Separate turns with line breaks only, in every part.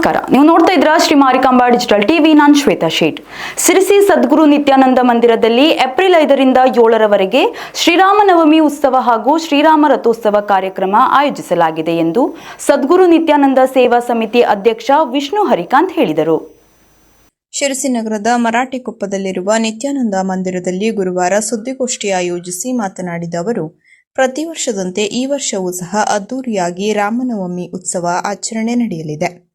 ನಮಸ್ಕಾರ. ನೀವು ನೋಡ್ತಾ ಇದ್ರ ಶ್ರೀ ಮಾರಿಕಾಂಬಾ ಡಿಜಿಟಲ್ ಟಿವಿ. ನಾನ್ ಶ್ವೇತಾ ಶೇಟ್. ಸಿರಿಸಿ ಸದ್ಗುರು ನಿತ್ಯಾನಂದ ಮಂದಿರದಲ್ಲಿ ಏಪ್ರಿಲ್ ಐದರಿಂದ ಏಳರವರೆಗೆ ಶ್ರೀರಾಮನವಮಿ ಉತ್ಸವ ಹಾಗೂ ಶ್ರೀರಾಮ ರಥೋತ್ಸವ ಕಾರ್ಯಕ್ರಮ ಆಯೋಜಿಸಲಾಗಿದೆ ಎಂದು ಸದ್ಗುರು ನಿತ್ಯಾನಂದ ಸೇವಾ ಸಮಿತಿ ಅಧ್ಯಕ್ಷ ವಿಷ್ಣು ಹರಿಕಾಂತ್ ಹೇಳಿದರು.
ಶಿರಸಿ ನಗರದ ಮರಾಠಿಕೊಪ್ಪದಲ್ಲಿರುವ ನಿತ್ಯಾನಂದ ಮಂದಿರದಲ್ಲಿ ಗುರುವಾರ ಸುದ್ದಿಗೋಷ್ಠಿ ಆಯೋಜಿಸಿ ಮಾತನಾಡಿದ ಅವರು, ಪ್ರತಿ ವರ್ಷದಂತೆ ಈ ವರ್ಷವೂ ಸಹ ಅದ್ದೂರಿಯಾಗಿ ರಾಮನವಮಿ ಉತ್ಸವ ಆಚರಣೆ ನಡೆಯಲಿದೆ.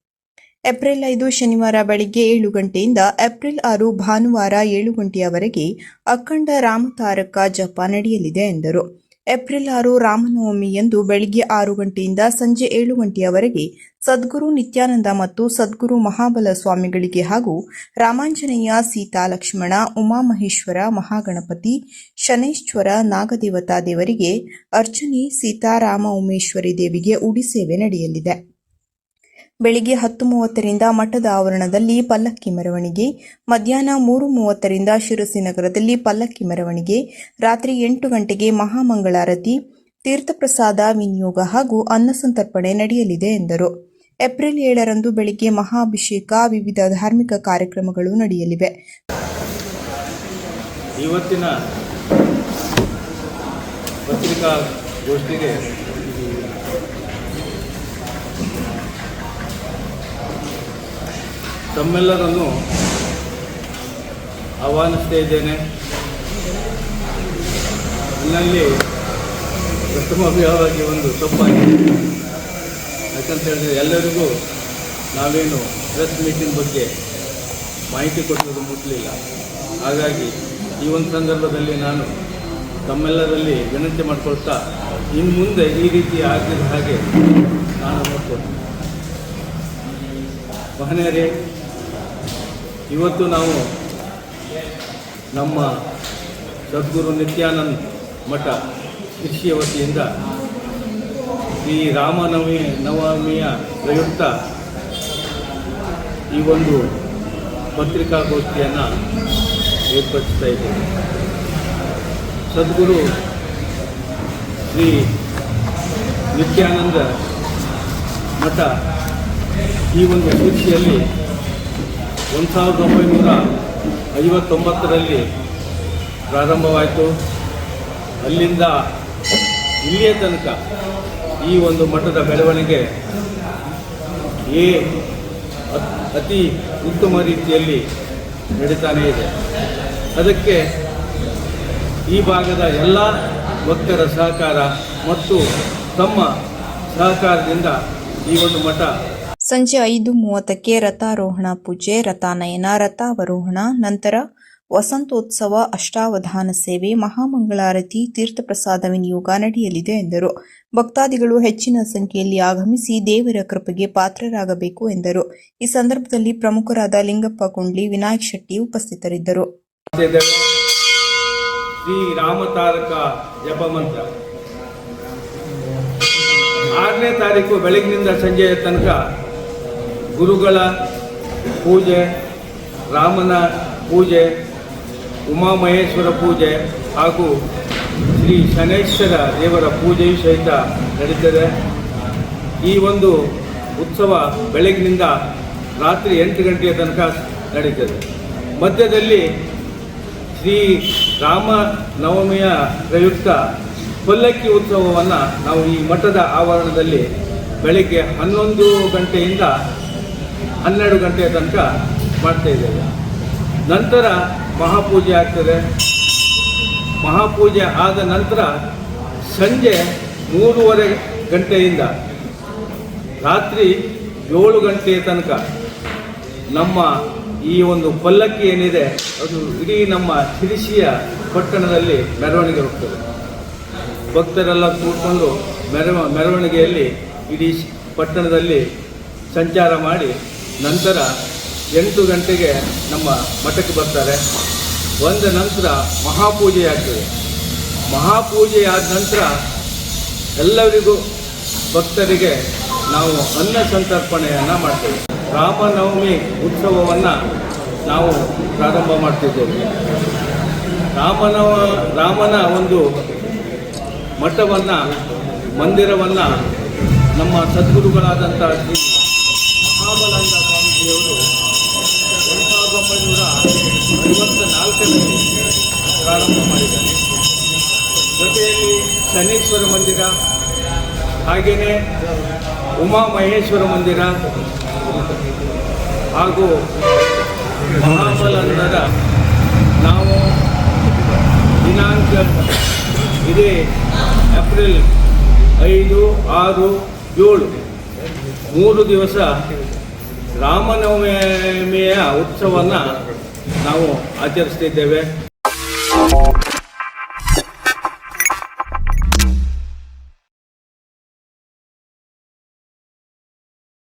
ಏಪ್ರಿಲ್ ಐದು ಶನಿವಾರ ಬೆಳಿಗ್ಗೆ ಏಳು ಗಂಟೆಯಿಂದ ಏಪ್ರಿಲ್ ಆರು ಭಾನುವಾರ ಏಳು ಗಂಟೆಯವರೆಗೆ ಅಖಂಡ ರಾಮತಾರಕ ಜಪ ನಡೆಯಲಿದೆ ಎಂದರು. ಏಪ್ರಿಲ್ ಆರು ರಾಮನವಮಿಯಂದು ಬೆಳಿಗ್ಗೆ ಆರು ಗಂಟೆಯಿಂದ ಸಂಜೆ ಏಳು ಗಂಟೆಯವರೆಗೆ ಸದ್ಗುರು ನಿತ್ಯಾನಂದ ಮತ್ತು ಸದ್ಗುರು ಮಹಾಬಲ ಸ್ವಾಮಿಗಳಿಗೆ ಹಾಗೂ ರಾಮಾಂಜನೇಯ ಸೀತಾ ಲಕ್ಷ್ಮಣ, ಉಮಾಮಹೇಶ್ವರ ಮಹಾಗಣಪತಿ, ಶನೇಶ್ವರ ನಾಗದೇವತಾ ದೇವರಿಗೆ ಅರ್ಚನೆ ಸೀತಾರಾಮ ಉಮೇಶ್ವರಿ ದೇವಿಗೆ ಉಡಿ ಸೇವೆ ನಡೆಯಲಿದೆ. ಬೆಳಿಗ್ಗೆ ಹತ್ತು ಮೂವತ್ತರಿಂದ ಮಠದ ಆವರಣದಲ್ಲಿ ಪಲ್ಲಕ್ಕಿ ಮೆರವಣಿಗೆ, ಮಧ್ಯಾಹ್ನ ಮೂರು ಮೂವತ್ತರಿಂದ ಶಿರಸಿ ನಗರದಲ್ಲಿ ಪಲ್ಲಕ್ಕಿ ಮೆರವಣಿಗೆ, ರಾತ್ರಿ ಎಂಟು ಗಂಟೆಗೆ ಮಹಾಮಂಗಳಾರತಿ, ತೀರ್ಥಪ್ರಸಾದ, ವಿನಿಯೋಗ ಹಾಗೂ ಅನ್ನಸಂತರ್ಪಣೆ ನಡೆಯಲಿದೆ ಎಂದರು. ಏಪ್ರಿಲ್ ಏಳರಂದು ಬೆಳಿಗ್ಗೆ ಮಹಾಭಿಷೇಕ, ವಿವಿಧ ಧಾರ್ಮಿಕ ಕಾರ್ಯಕ್ರಮಗಳು ನಡೆಯಲಿವೆ.
ಇವತ್ತಿನ ಪತ್ರಿಕಾ ತಮ್ಮೆಲ್ಲರನ್ನು ಆಹ್ವಾನಿಸ್ತಾ ಇದ್ದೇನೆ. ನನ್ನಲ್ಲಿ ಪ್ರಥಮವಾಗಿ ಒಂದು ತಪ್ಪಾಗಿದೆ. ಯಾಕಂತ ಹೇಳಿದ್ರೆ ಎಲ್ಲರಿಗೂ ನಾವೇನು ಪ್ರೆಸ್ ಮೀಟಿಂಗ್ ಬಗ್ಗೆ ಮಾಹಿತಿ ಕೊಟ್ಟದ್ದು ಮುಟ್ಟಲಿಲ್ಲ ಹಾಗಾಗಿ ಈ ಒಂದು ಸಂದರ್ಭದಲ್ಲಿ ನಾನು ತಮ್ಮೆಲ್ಲರಲ್ಲಿ ವಿನಂತಿ ಮಾಡಿಕೊಳ್ತಾ ಇನ್ನು ಮುಂದೆ ಈ ರೀತಿ ಆಗಿದ ಹಾಗೆ ನಾನು ನೋಡ್ಕೊಳ್ತೀನಿ. ಮಹನೀಯರೇ ಇವತ್ತು ನಾವು ನಮ್ಮ ಸದ್ಗುರು ನಿತ್ಯಾನಂದ್ ಮಠ ಕೃಷಿಯ ವತಿಯಿಂದ ಈ ರಾಮನವಮಿ ನವಮಿಯ ಪ್ರಯುಕ್ತ ಈ ಒಂದು ಪತ್ರಿಕಾಗೋಷ್ಠಿಯನ್ನು ಏರ್ಪಡಿಸ್ತಾ ಇದ್ದೇವೆ. ಸದ್ಗುರು ಶ್ರೀ ನಿತ್ಯಾನಂದ ಮಠ ಈ ಒಂದು ಕೃಷಿಯಲ್ಲಿ ಒಂದು ಸಾವಿರದ ಒಂಬೈನೂರ ಐವತ್ತೊಂಬತ್ತರಲ್ಲಿ ಪ್ರಾರಂಭವಾಯಿತು. ಅಲ್ಲಿಂದ ಇಲ್ಲಿಯ ತನಕ ಈ ಒಂದು ಮಠದ ಬೆಳವಣಿಗೆ ಏ ಅತ್- ಉತ್ತಮ ರೀತಿಯಲ್ಲಿ ನಡೀತಾನೇ ಇದೆ. ಅದಕ್ಕೆ ಈ ಭಾಗದ ಎಲ್ಲ ಭಕ್ತರ ಸಹಕಾರ ಮತ್ತು ತಮ್ಮ ಸಹಕಾರದಿಂದ ಈ ಒಂದು ಮಠ
ಸಂಜೆ ಐದು ಮೂವತ್ತಕ್ಕೆ ರಥಾರೋಹಣ ಪೂಜೆ, ರಥಾನಯನ, ರಥಾವರೋಹಣ, ನಂತರ ವಸಂತೋತ್ಸವ, ಅಷ್ಟಾವಧಾನ ಸೇವೆ, ಮಹಾಮಂಗಳಾರತಿ, ತೀರ್ಥಪ್ರಸಾದ ವಿನಿಯೋಗ ನಡೆಯಲಿದೆ ಎಂದರು. ಭಕ್ತಾದಿಗಳು ಹೆಚ್ಚಿನ ಸಂಖ್ಯೆಯಲ್ಲಿ ಆಗಮಿಸಿ ದೇವರ ಕೃಪೆಗೆ ಪಾತ್ರರಾಗಬೇಕು ಎಂದರು. ಈ ಸಂದರ್ಭದಲ್ಲಿ ಪ್ರಮುಖರಾದ ಲಿಂಗಪ್ಪ ಕುಂಡ್ಲಿ, ವಿನಾಯಕ್ ಶೆಟ್ಟಿ ಉಪಸ್ಥಿತರಿದ್ದರು.
ಆರನೇ ತಾರೀಕು ಬೆಳಗಿನಿಂದ ಸಂಜೆಯ ತನಕ ಗುರುಗಳ ಪೂಜೆ, ರಾಮನ ಪೂಜೆ, ಉಮಾಮಹೇಶ್ವರ ಪೂಜೆ ಹಾಗೂ ಶ್ರೀ ಶನೇಶ್ವರ ದೇವರ ಪೂಜೆಯೂ ಸಹಿತ ನಡೀತದೆ. ಈ ಒಂದು ಉತ್ಸವ ಬೆಳಗಿನಿಂದ ರಾತ್ರಿ ಎಂಟು ಗಂಟೆಯ ತನಕ ನಡೀತದೆ. ಮಧ್ಯದಲ್ಲಿ ಶ್ರೀ ರಾಮ ನವಮಿಯ ಪ್ರಯುಕ್ತ ಪಲ್ಲಕ್ಕಿ ಉತ್ಸವವನ್ನು ನಾವು ಈ ಮಠದ ಆವರಣದಲ್ಲಿ ಬೆಳಗ್ಗೆ ಹನ್ನೊಂದು ಗಂಟೆಯಿಂದ ಹನ್ನೆರಡು ಗಂಟೆಯ ತನಕ ಮಾಡ್ತಾ ಇದ್ದೇವೆ. ನಂತರ ಮಹಾಪೂಜೆ ಆಗ್ತದೆ. ಮಹಾಪೂಜೆ ಆದ ನಂತರ ಸಂಜೆ ಮೂರುವರೆ ಗಂಟೆಯಿಂದ ರಾತ್ರಿ ಏಳು ಗಂಟೆಯ ತನಕ ನಮ್ಮ ಈ ಒಂದು ಪಲ್ಲಕ್ಕಿ ಏನಿದೆ, ಅದು ಇಡೀ ನಮ್ಮ ಶಿರಿಸಿಯ ಪಟ್ಟಣದಲ್ಲಿ ಮೆರವಣಿಗೆ ಹೋಗ್ತದೆ. ಭಕ್ತರೆಲ್ಲ ಕೂತ್ಕೊಂಡು ಮೆರವ, ಮೆರವಣಿಗೆಯಲ್ಲಿ ಇಡೀ ಪಟ್ಟಣದಲ್ಲಿ ಸಂಚಾರ ಮಾಡಿ ನಂತರ ಎಂಟು ಗಂಟೆಗೆ ನಮ್ಮ ಮಠಕ್ಕೆ ಬರ್ತಾರೆ. ಬಂದ ನಂತರ ಮಹಾಪೂಜೆ ಆಗ್ತದೆ. ಮಹಾಪೂಜೆ ಆದ ನಂತರ ಎಲ್ಲರಿಗೂ ಭಕ್ತರಿಗೆ ನಾವು ಅನ್ನ ಸಂತರ್ಪಣೆಯನ್ನು ಮಾಡ್ತೇವೆ. ರಾಮನವಮಿ ಉತ್ಸವವನ್ನು ನಾವು ಪ್ರಾರಂಭ ಮಾಡ್ತಿದ್ದೇವೆ. ರಾಮನವ, ರಾಮನ ಒಂದು ಮಠವನ್ನು, ಮಂದಿರವನ್ನು ನಮ್ಮ ಸದ್ಗುರುಗಳಾದಂಥ ಶ್ರೀ ಮಹಾಬಲಾನಂದ ಸ್ವಾಮೀಜಿಯವರು ಒಂದು ಸಾವಿರದ ಒಂಬೈನೂರ ಐವತ್ತ ನಾಲ್ಕರಲ್ಲಿ ಪ್ರಾರಂಭ ಮಾಡಿದ್ದಾರೆ ಜೊತೆಯಲ್ಲಿ ಶನೇಶ್ವರ ಮಂದಿರ ಹಾಗೆಯೇ ಉಮಾ ಮಹೇಶ್ವರ ಮಂದಿರ ಹಾಗೂ ಮಹಾಬಲಾಂಗದ ನಾವು ದಿನಾಂಕ ಇದೇ ಏಪ್ರಿಲ್ ಐದು ಆರು ಏಳು ಮೂರು ದಿವಸ ರಾಮನವಮಿಯ ಉತ್ಸವವನ್ನು ನಾವು ಆಚರಿಸ್ತಿದ್ದೇವೆ.